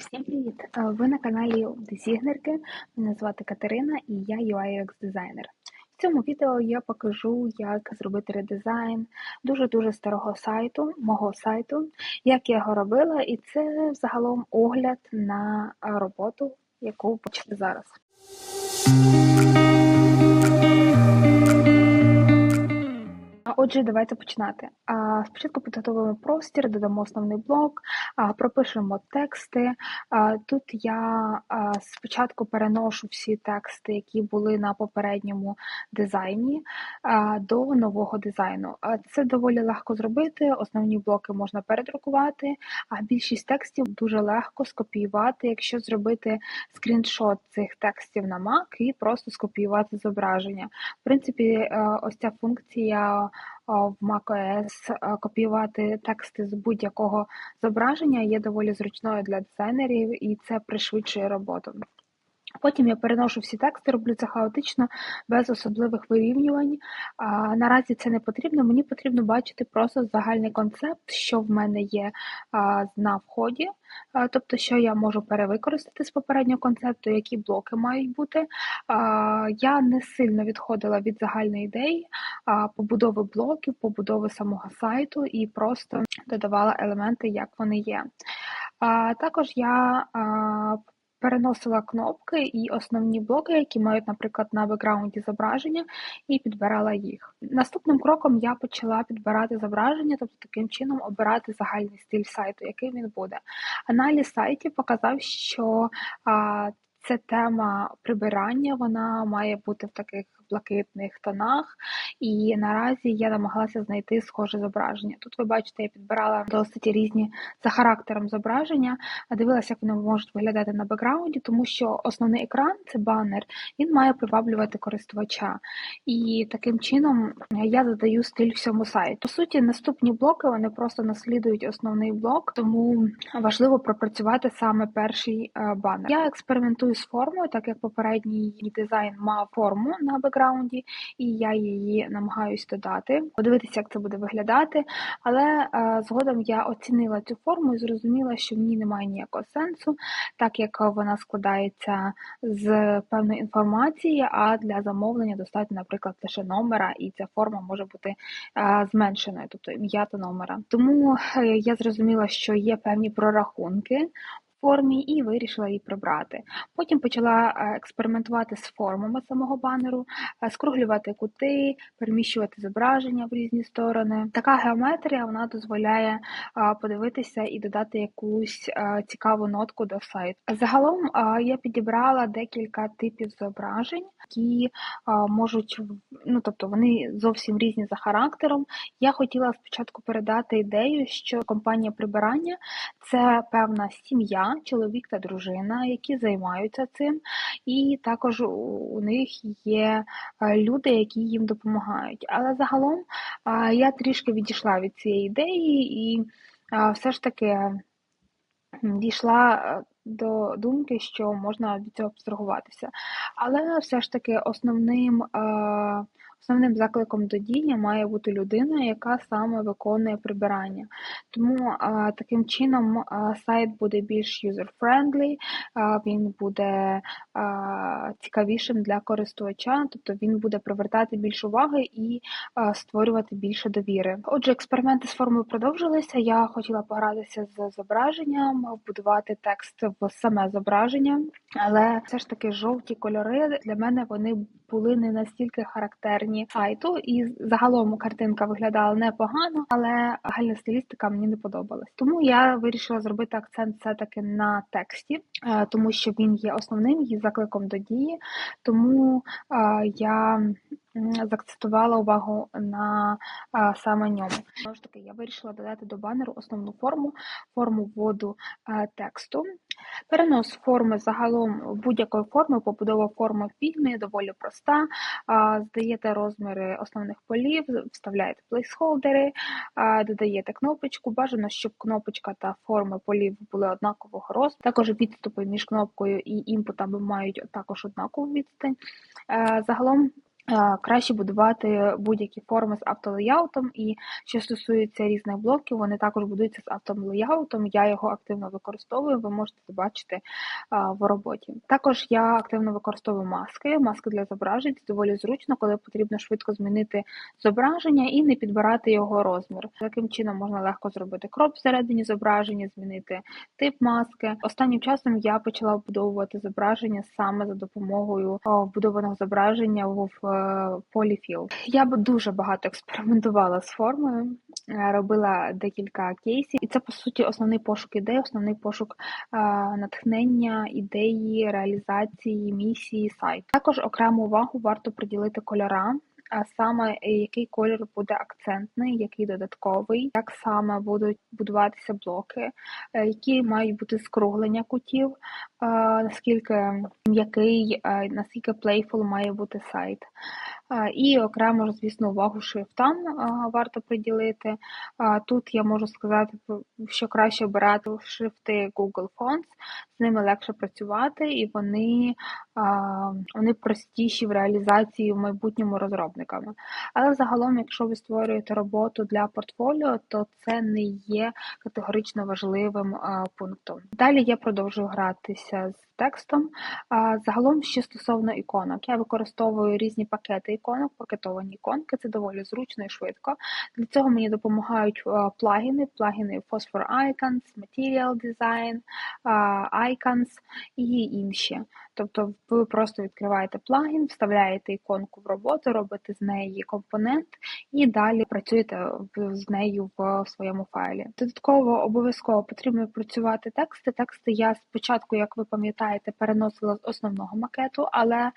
Всім привіт! Е, Ви на каналі Дизігнерки. Мене звати Катерина і я UIX дизайнер. В цьому відео я покажу, як зробити редизайн дуже-дуже старого сайту, мого сайту, як я його робила, і це загалом огляд на роботу, яку почали зараз. Отже, давайте починати. Спочатку підготовимо простір, додамо основний блок, пропишемо тексти. Тут я спочатку переношу всі тексти, які були на попередньому дизайні, до нового дизайну. Це доволі легко зробити. Основні блоки можна передрукувати, а більшість текстів дуже легко скопіювати, якщо зробити скріншот цих текстів на Mac і просто скопіювати зображення. В принципі, е, ось ця функція в macOS копіювати тексти з будь-якого зображення є доволі зручною для дизайнерів, і це пришвидшує роботу. Потім я переношу всі тексти, роблю це хаотично, без особливих вирівнювань. А, Наразі це не потрібно. Мені потрібно бачити просто загальний концепт, що в мене є а, на вході, а, тобто, що я можу перевикористати з попереднього концепту, які блоки мають бути. А, Я не сильно відходила від загальної ідеї а, побудови блоків, побудови самого сайту і просто додавала елементи, як вони є. А, Також я а, переносила кнопки і основні блоки, які мають, наприклад, на бекграунді зображення, і підбирала їх. Наступним кроком я почала підбирати зображення, тобто таким чином обирати загальний стиль сайту, який він буде. Аналіз сайтів показав, що а, це тема прибирання, вона має бути в таких блакитних тонах, і наразі я намагалася знайти схоже зображення. Тут ви бачите, я підбирала досить різні за характером зображення, дивилася, як вони можуть виглядати на бекграунді, тому що основний екран це банер, він має приваблювати користувача. І таким чином я задаю стиль всьому сайту. По суті, наступні блоки вони просто наслідують основний блок, тому важливо пропрацювати саме перший е, банер. Я експериментую з формою, так як попередній дизайн мав форму на бекграунді, бекграунді, і я її намагаюсь додати, подивитися, як це буде виглядати. Але е, згодом я оцінила цю форму і зрозуміла, що в ній немає ніякого сенсу, так як вона складається з певної інформації, а для замовлення достатньо, наприклад, лише номера, і ця форма може бути е, зменшеною, тобто ім'я та номера. Тому е, я зрозуміла, що є певні прорахунки формі і вирішила її прибрати. Потім почала е, експериментувати з формами самого банеру, е, скруглювати кути, переміщувати зображення в різні сторони. Така геометрія вона дозволяє е, подивитися і додати якусь цікаву нотку до сайту. Загалом я підібрала декілька типів зображень, які можуть, ну тобто вони зовсім різні за характером. Я хотіла спочатку передати ідею, що компанія прибирання це певна сім'я чоловік та дружина, які займаються цим, і також у них є е, люди, які їм допомагають. Але загалом я трішки відійшла від цієї ідеї і все ж таки дійшла е, до думки, що можна від цього абстрагуватися. Але все ж таки основним. Е, Основним закликом до дії має бути людина, яка саме виконує прибирання. Тому таким чином сайт буде більш user-friendly, він буде цікавішим для користувача, тобто він буде привертати більше уваги і створювати більше довіри. Отже, експерименти з формою продовжилися. Я хотіла погратися з зображенням, вбудувати текст в саме зображення, але все ж таки жовті кольори для мене вони були не настільки характерні сайту, і загалом картинка виглядала непогано, але гальна стилістика мені не подобалась. Тому я вирішила зробити акцент все-таки на тексті, е, тому що він є основним і закликом до дії. Тому е, я Закцентувала увагу на а, саме ньому. Знову ж таки, я вирішила додати до банеру основну форму, форму вводу а, тексту. Перенос форми загалом будь-якої форми, побудова форми фігми доволі проста. А, здаєте розміри основних полів, вставляєте плейсхолдери, а, додаєте кнопочку. Бажано, щоб кнопочка та форми полів були однакового розміру. Також відступи між кнопкою і імпутами мають також однакову відстань. А, загалом краще будувати будь-які форми з автолеяутом, і що стосується різних блоків, вони також будуються з автолеяутом. Я його активно використовую, ви можете це бачити е, в роботі. Також я активно використовую маски, маски для зображень доволі зручно, коли потрібно швидко змінити зображення і не підбирати його розмір. Таким чином можна легко зробити кроп всередині зображення, змінити тип маски. Останнім часом я почала вбудовувати зображення саме за допомогою вбудованого зображення в поліфіл. Я б дуже багато експериментувала з формою, е, робила декілька кейсів, і це по суті основний пошук ідей, основний пошук е, натхнення, ідеї, реалізації, місії сайту. Також окрему увагу варто приділити кольорам а саме е, який колір буде акцентний, який додатковий, як саме будуть будуватися блоки, е, які мають бути скруглення кутів, наскільки м'який, наскільки playful має бути сайт. І окремо, звісно, увагу шрифтам варто приділити. Тут я можу сказати, що краще обирати шрифти Google Fonts, з ними легше працювати, і вони вони простіші в реалізації в майбутньому розробниками. Але загалом, якщо ви створюєте роботу для портфоліо, то це не є категорично важливим пунктом. Далі я продовжую гратися з текстом. Загалом, що стосовно іконок, я використовую різні пакети іконок, пакетовані іконки, це доволі зручно і швидко. Для цього мені допомагають плагіни, плагіни Phosphor Icons, Material Design, Icons і інші. Тобто ви просто відкриваєте плагін, вставляєте іконку в роботу, робите з неї компонент і далі працюєте з нею в своєму файлі. Додатково обов'язково потрібно працювати тексти. Тексти я спочатку, як ви пам'ятаєте, переносила з основного макету, але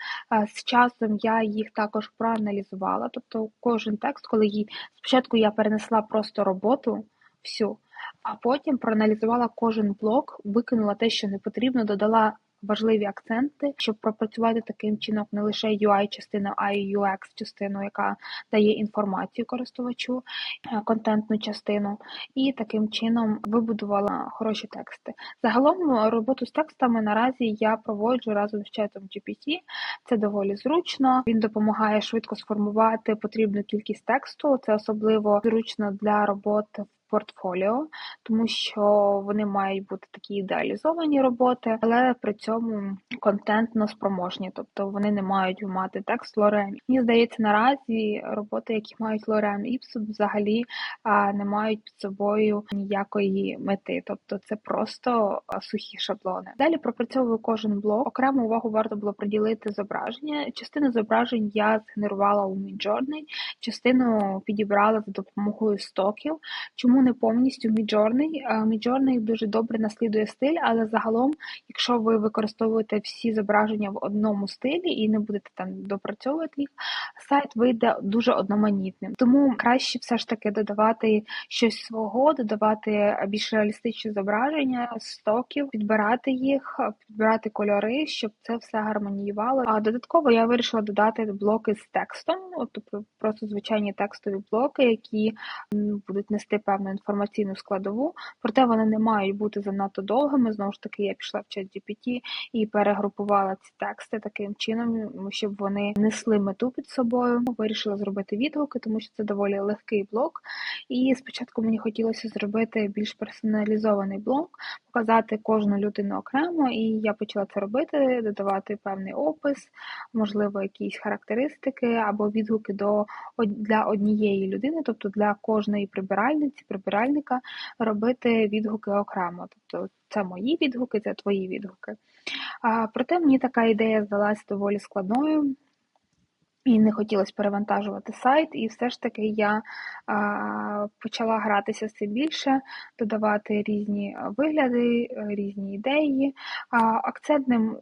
з часом я їх також проаналізувала. Тобто кожен текст, коли її спочатку я перенесла просто роботу всю. А потім проаналізувала кожен блок, викинула те, що не потрібно, додала важливі акценти, щоб пропрацювати таким чином не лише UI-частину, а й UX-частину, яка дає інформацію користувачу, е, контентну частину, і таким чином вибудувала хороші тексти. Загалом роботу з текстами наразі я проводжу разом з чатом GPT. Це доволі зручно. Він допомагає швидко сформувати потрібну кількість тексту. Це особливо зручно для роботи в портфоліо, тому що вони мають бути такі ідеалізовані роботи, але при цьому контентно спроможні, тобто вони не мають мати текст Лорем. Мені здається, наразі роботи, які мають Лорем Іпсу, взагалі не мають під собою ніякої мети, тобто це просто сухі шаблони. Далі пропрацьовую кожен блок. Окрему увагу варто було приділити зображення. Частину зображень я згенерувала у Midjourney, частину підібрала за допомогою стоків. Чому не повністю Midjourney. Midjourney дуже добре наслідує стиль, але загалом, якщо ви використовуєте всі зображення в одному стилі і не будете там допрацьовувати їх, сайт вийде дуже одноманітним. Тому краще все ж таки додавати щось свого, додавати більш реалістичні зображення, стоків, підбирати їх, підбирати кольори, щоб це все гармоніювало. А додатково я вирішила додати блоки з текстом, тобто просто звичайні текстові блоки, які будуть нести певну інформаційну складову, проте вони не мають бути занадто довгими. Знову ж таки, я пішла в чат GPT і перегрупувала ці тексти таким чином, щоб вони несли мету під собою. Вирішила зробити відгуки, тому що це доволі легкий блок. І спочатку мені хотілося зробити більш персоналізований блок, показати кожну людину окремо, і я почала це робити, додавати певний опис, можливо, якісь характеристики або відгуки до для однієї людини, тобто для кожної прибиральниці прибиральника робити відгуки окремо. Тобто це мої відгуки, це твої відгуки. А, Проте мені така ідея здалася доволі складною. І не хотілося перевантажувати сайт, і все ж таки я а, почала гратися цим більше, додавати різні вигляди, різні ідеї. А, Акцентним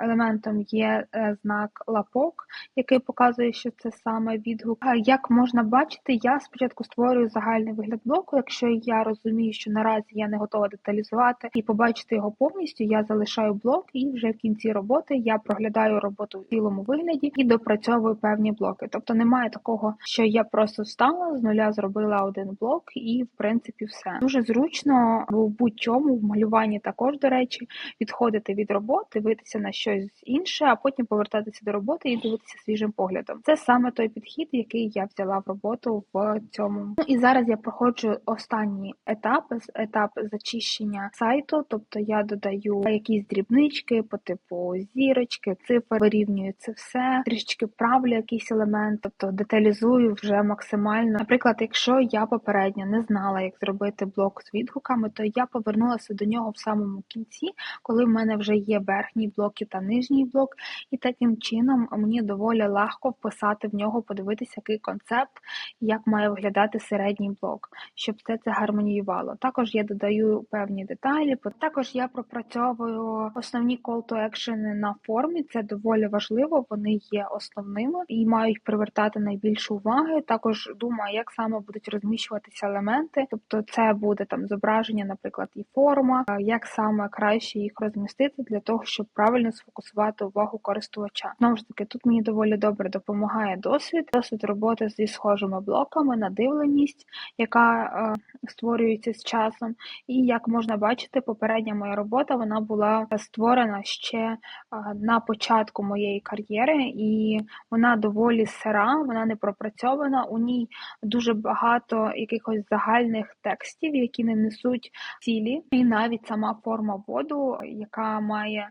елементом є е, знак лапок, який показує, що це саме відгук. Як можна бачити, я спочатку створюю загальний вигляд блоку. Якщо я розумію, що наразі я не готова деталізувати і побачити його повністю, я залишаю блок, і вже в кінці роботи я проглядаю роботу в цілому вигляді і допрацьовую певні блоки. Тобто немає такого, що я просто встала з нуля, зробила один блок, і в принципі все дуже зручно в будь-чому в малюванні також до речі, відходити від роботи, дивитися на щось інше, а потім повертатися до роботи і дивитися свіжим поглядом. Це саме той підхід, який я взяла в роботу в цьому. Ну і зараз я проходжу останній етап, етап зачищення сайту, тобто я додаю якісь дрібнички по типу зірочки, цифр, вирівнюю це все, трішечки правлю якийсь елемент, тобто деталізую вже максимально. Наприклад, якщо я попередньо не знала, як зробити блок з відгуками, то я повернулася до нього в самому кінці, коли в мене вже є верхній блок і та нижній блок, і таким чином мені доволі легко вписати в нього, подивитися, який концепт, як має виглядати середній блок, щоб все це гармоніювало. Також я додаю певні деталі, також я пропрацьовую основні call to action на формі. Це доволі важливо, вони є основними і мають привертати найбільше уваги. Також думаю, як саме будуть розміщуватися елементи, тобто це буде там зображення, наприклад, і форма, як саме краще їх розмістити для того, щоб правильно сфокусувати увагу користувача. Знову ж таки, тут мені доволі добре допомагає досвід, досвід роботи зі схожими блоками, надивленість, яка е, створюється з часом. І як можна бачити, попередня моя робота вона була створена ще е, на початку моєї кар'єри, і вона доволі сира, вона не пропрацьована. У ній дуже багато якихось загальних текстів, які не несуть цілі, і навіть сама форма воду, яка має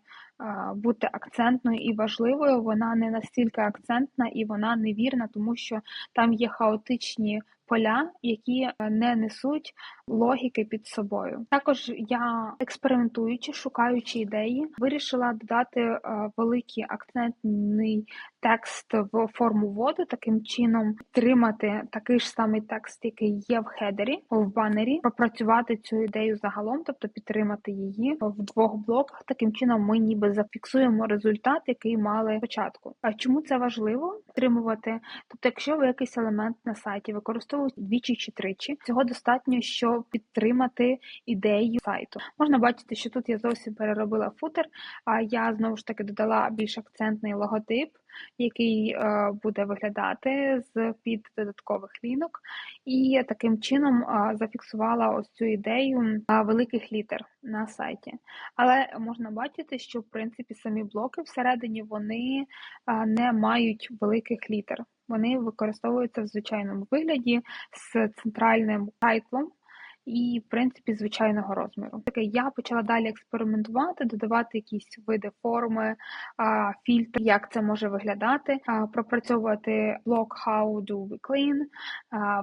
бути акцентною і важливою, вона не настільки акцентна і вона невірна, тому що там є хаотичні поля, які е, не несуть логіки під собою. Також я експериментуючи, шукаючи ідеї, вирішила додати е, великий акцентний текст в форму воду, таким чином тримати такий ж самий текст, який є в хедері, в банері, пропрацювати цю ідею загалом, тобто підтримати її в двох блоках. Таким чином, ми ніби зафіксуємо результат, який мали спочатку. А чому це важливо? отримувати? Тобто, якщо ви якийсь елемент на сайті використовуєте двічі чи тричі, цього достатньо, щоб підтримати ідею сайту. Можна бачити, що тут я зовсім переробила футер, а я знову ж таки додала більш акцентний логотип який е, буде виглядати з під додаткових лінок, і таким чином е, зафіксувала ось цю ідею е, великих літер на сайті. Але можна бачити, що в принципі самі блоки всередині вони не мають великих літер. Вони використовуються в звичайному вигляді з центральним тайтлом і, в принципі, звичайного розміру. Таке я почала далі експериментувати, додавати якісь види форми, фільтри, як це може виглядати, пропрацьовувати блок How do we clean.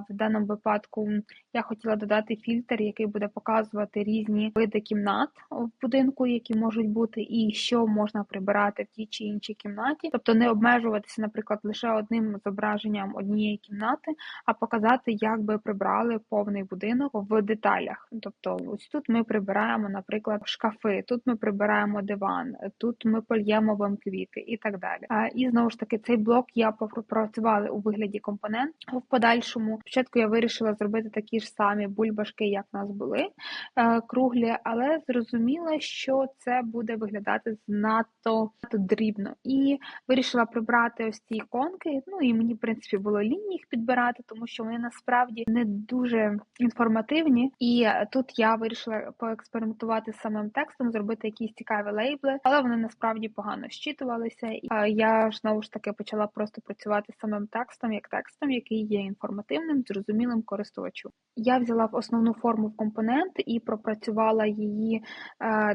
В даному випадку я хотіла додати фільтр, який буде показувати різні види кімнат в будинку, які можуть бути, і що можна прибирати в тій чи іншій кімнаті, тобто не обмежуватися, наприклад, лише одним зображенням однієї кімнати, а показати, як би прибрали повний будинок в деталях. Тобто, ось тут ми прибираємо, наприклад, шкафи, тут ми прибираємо диван, тут ми польємо вам квіти і так далі. І знову ж таки, цей блок я попрацювала у вигляді компонент. В подальшому спочатку я вирішила зробити такі ж самі бульбашки, як в нас були е, круглі, але зрозуміла, що це буде виглядати знато дрібно. І вирішила прибрати ось ці іконки. Ну і мені, в принципі, було лінії їх підбирати, тому що вони насправді не дуже інформативні. І тут я вирішила поекспериментувати з самим текстом, зробити якісь цікаві лейбли, але вони насправді погано щитувалися. І я ж знову ж таки почала просто працювати з самим текстом, як текстом, який є інформативним, зрозумілим користувачу. Я взяла основну форму в компонент і пропрацювала її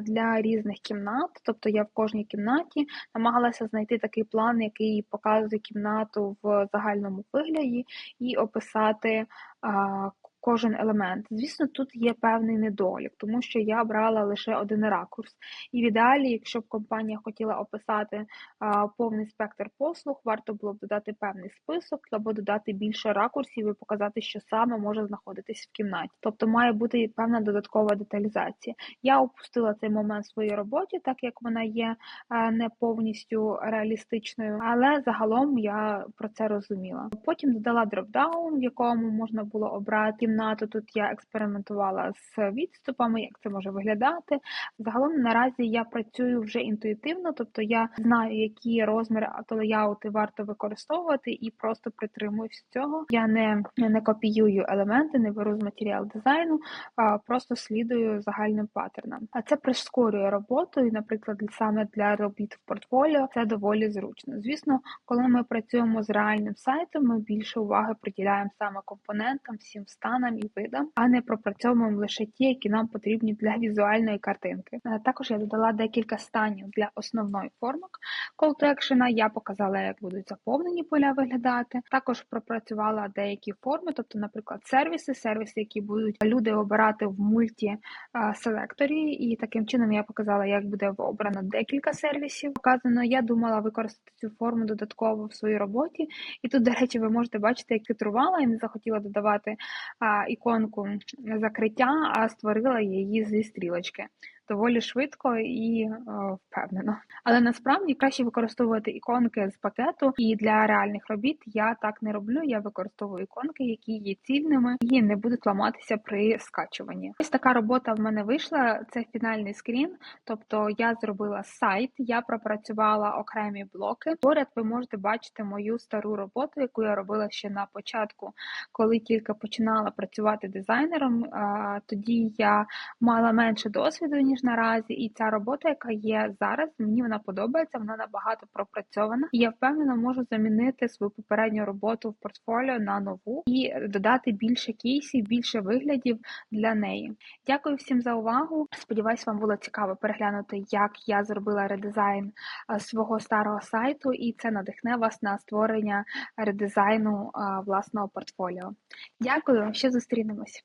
для різних кімнат. Тобто я в кожній кімнаті намагалася знайти такий план, який показує кімнату в загальному вигляді, і описати кожен елемент. Звісно, тут є певний недолік, тому що я брала лише один ракурс. І в ідеалі, якщо б компанія хотіла описати повний спектр послуг, варто було б додати певний список або додати більше ракурсів і показати, що саме може знаходитись в кімнаті. Тобто має бути певна додаткова деталізація. Я опустила цей момент в своїй роботі, так як вона є не повністю реалістичною, але загалом я про це розуміла. Потім додала дропдаун, в якому можна було обрати чемпіонату. Тут я експериментувала з відступами, як це може виглядати. Загалом наразі я працюю вже інтуїтивно, тобто я знаю, які розміри автолеяути варто використовувати, і просто притримуюсь цього. Я не, не копіюю елементи, не беру з матеріал дизайну, а просто слідую загальним паттернам. А це прискорює роботу, і, наприклад, саме для робіт в портфоліо це доволі зручно. Звісно, коли ми працюємо з реальним сайтом, ми більше уваги приділяємо саме компонентам, всім станам і видам, а не пропрацьовуємо лише ті, які нам потрібні для візуальної картинки. Е, Також я додала декілька станів для основної формок action. Я показала, як будуть заповнені поля виглядати. Також пропрацювала деякі форми, тобто, наприклад, сервіси, сервіси, які будуть люди обирати в мульті е, і таким чином я показала, як буде обрано декілька сервісів. Показано, я думала використати цю форму додатково в своїй роботі. І тут, до речі, ви можете бачити, як хитрувала і не захотіла додавати а, іконку закриття, а створила її зі стрілочки. Доволі швидко і е, впевнено. Але насправді краще використовувати іконки з пакету, і для реальних робіт я так не роблю. Я використовую іконки, які є цільними і не будуть ламатися при скачуванні. Ось така робота в мене вийшла. Це фінальний скрін. Тобто я зробила сайт, я пропрацювала окремі блоки. Поряд ви можете бачити мою стару роботу, яку я робила ще на початку, коли тільки починала працювати дизайнером. А, Тоді я мала менше досвіду ніж наразі, і ця робота, яка є зараз, мені вона подобається. Вона набагато пропрацьована. І я впевнена, можу замінити свою попередню роботу в портфоліо на нову і додати більше кейсів, більше виглядів для неї. Дякую всім за увагу. Сподіваюсь, вам було цікаво переглянути, як я зробила редизайн свого старого сайту, і це надихне вас на створення редизайну власного портфоліо. Дякую, ще зустрінемось.